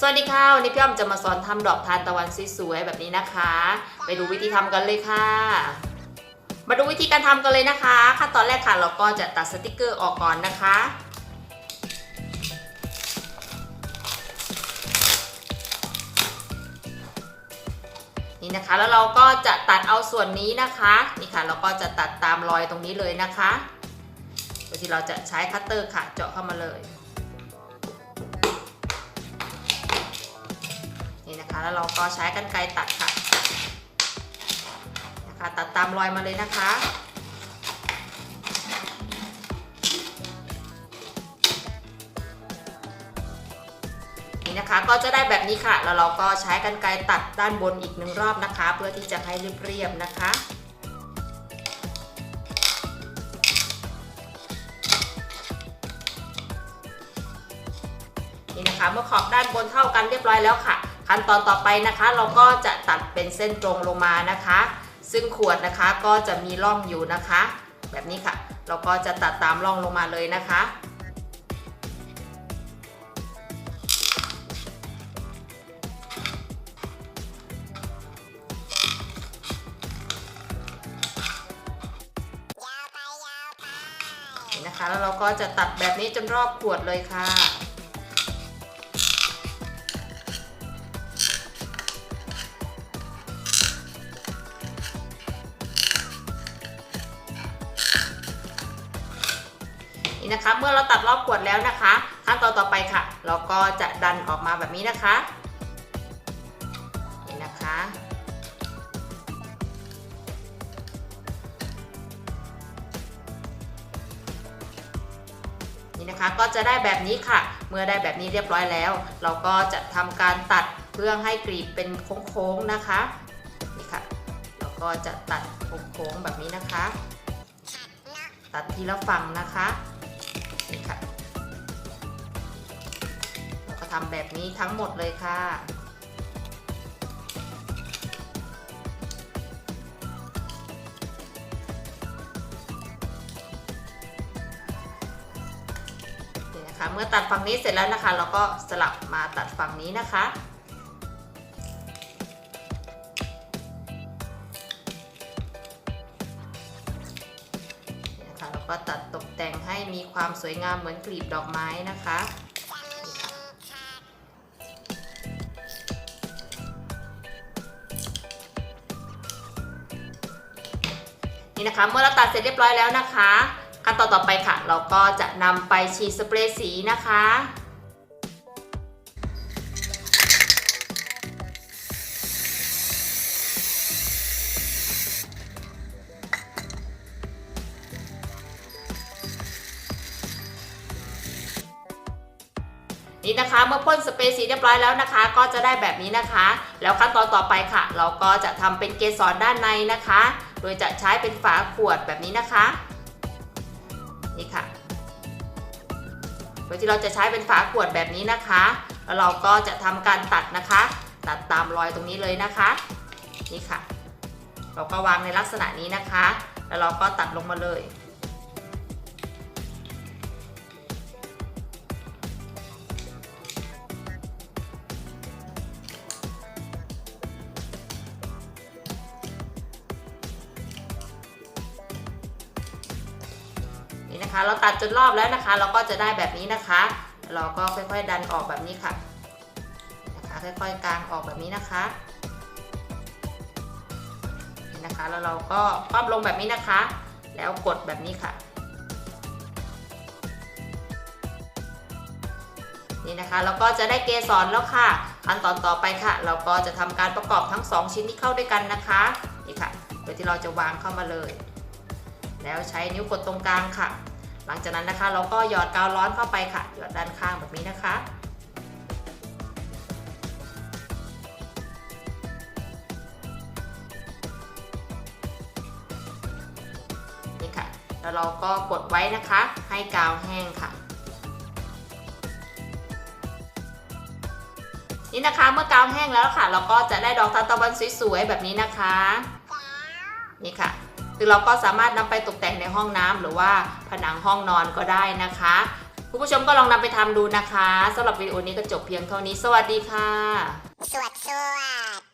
สวัสดีค่ะวันนี้พี่อ้อมจะมาสอนทำดอกทานตะวันสวยๆแบบนี้นะคะ ไปดูวิธีทำกันเลยค่ะ มาดูวิธีการทำกันเลยนะคะ ขั้นตอนแรกค่ะเราก็จะตัดสติกเกอร์ออกก่อนนะคะ นี่นะคะแล้วเราก็จะตัดเอาส่วนนี้นะคะนี่ค่ะเราก็จะตัดตามรอยตรงนี้เลยนะคะโดยที่เราจะใช้คัตเตอร์ค่ะเจาะเข้ามาเลย แล้วเราก็ใช้กรรไกรตัดค่ะนะคะตัดตามรอยมาเลยนะคะนี่นะคะก็จะได้แบบนี้ค่ะ แล้วเราก็ใช้กรรไกรตัดด้านบนอีกหนึ่งรอบนะคะ เพื่อที่จะให้เรียบๆนะคะนี่นะคะเมื่อขอบด้านบนเท่ากันเรียบร้อยแล้วค่ะ ขั้นตอนต่อไปนะคะ เราก็จะตัดเป็นเส้นตรงลงมานะคะ ซึ่งขวดนะคะก็จะมีร่องอยู่นะคะ แบบนี้ค่ะ เราก็จะตัดตามร่องลงมาเลยนะคะนะคะแล้วเราก็จะตัดแบบนี้จนรอบขวดเลยค่ะ นี่นะคะ เมื่อเราตัดรอบขวดแล้วนะคะ ขั้นตอนต่อไปค่ะ เราก็จะดันออกมาแบบนี้นะคะนี่นะคะนี่นะคะก็จะได้แบบนี้ค่ะ เมื่อได้แบบนี้เรียบร้อยแล้ว เราก็จะทำการตัดเพื่อให้กรีบเป็นโค้งๆนะคะนี่ค่ะ เราก็จะตัดโค้งๆแบบนี้นะคะ ตัดทีละฝั่งนะคะ นี่ค่ะเราก็ทำแบบนี้ทั้งหมดเลยค่ะนี่นะคะเมื่อตัดฝั่งนี้เสร็จแล้วนะคะ เราก็สลับมาตัดฝั่งนี้นะคะ นะคะเราก็ตัด มีความสวยงามเหมือนกลีบดอกไม้นะคะนี่ค่ะนี่นะคะเมื่อเราตัดเสร็จเรียบร้อยแล้วนะคะ ขั้นตอนต่อไปค่ะ เราก็จะนำไปฉีดสเปรย์สีนะคะ นี่นะคะเมื่อพ่นสเปรย์สีเรียบร้อยแล้วนะคะ ก็จะได้แบบนี้นะคะ แล้วขั้นตอนต่อไปค่ะ เราก็จะทำเป็นเกสรด้านในนะคะ โดยจะใช้เป็นฝาขวดแบบนี้นะคะ นี่ค่ะ โดยที่เราจะใช้เป็นฝาขวดแบบนี้นะคะ แล้วเราก็จะทำการตัดนะคะ ตัดตามรอยตรงนี้เลยนะคะ นี่ค่ะ เราก็วางในลักษณะนี้นะคะ แล้วเราก็ตัดลงมาเลย นะคะ เราตัดจนรอบแล้วนะคะ เราก็จะได้แบบนี้นะคะ เราก็ค่อยๆดันออกแบบนี้ค่ะนะคะค่อยๆกางออกแบบนี้นะคะนี่นะคะแล้วเราก็คว่ำลงแบบนี้นะคะ แล้วกดแบบนี้ค่ะนี่นะคะเราก็จะได้เกสรแล้วค่ะขั้นตอนต่อไปค่ะ เราก็จะทำการประกอบทั้งสองชิ้นที่เข้าด้วยกันนะคะนี่ค่ะโดยที่เราจะวางเข้ามาเลย แล้วใช้นิ้วกดตรงกลางค่ะ หลังจากนั้นนะคะ เราก็หยอดกาวร้อนเข้าไปค่ะ หยอดด้านข้างแบบนี้นะคะ นี่ค่ะ แล้วเราก็กดไว้นะคะ ให้กาวแห้งค่ะนี่นะคะเมื่อกาวแห้งแล้วค่ะ เราก็จะได้ดอกทานตะวันสวยๆแบบนี้นะคะ นี่ค่ะ ซึ่งเราก็สามารถนำไปตกแต่งในห้องน้ำ หรือว่าผนังห้องนอนก็ได้นะคะคุณผู้ชมก็ลองนำไปทำดูนะคะ สำหรับวิดีโอนี้ก็จบเพียงเท่านี้ สวัสดีค่ะ สวัสดี